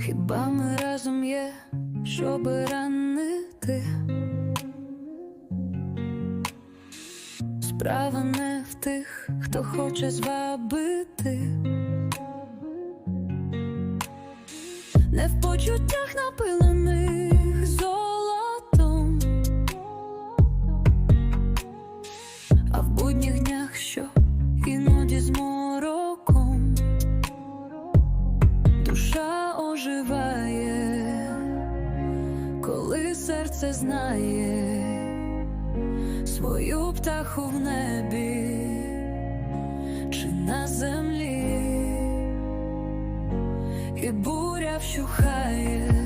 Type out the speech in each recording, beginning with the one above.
Хіба ми разом є, щоб ранити? Справа не в тих, хто хоче звабити, не в почуттях напилених коли серце знає свою птаху в небі чи на землі, і буря вщухає,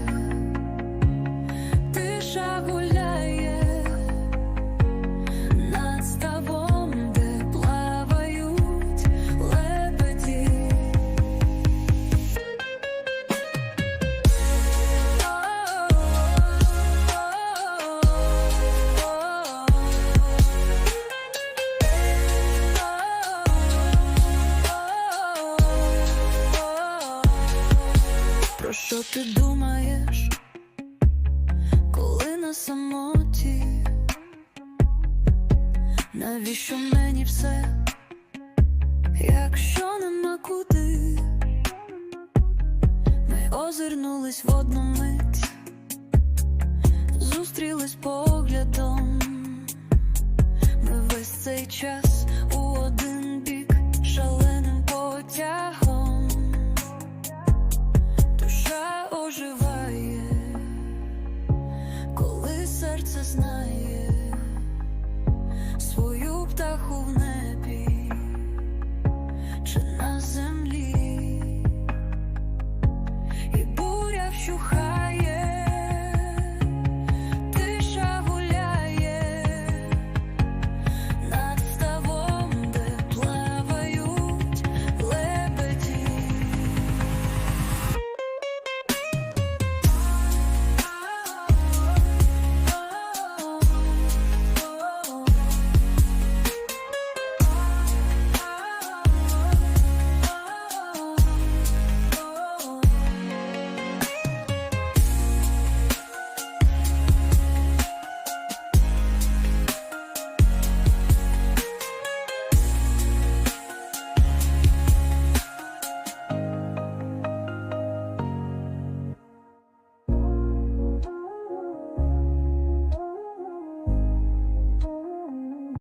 ти думаєш, коли на самоті? Навіщо мені все, якщо нема куди? Ми озирнулись в одну мить, зустрілись поглядом. Ми весь цей час Czy na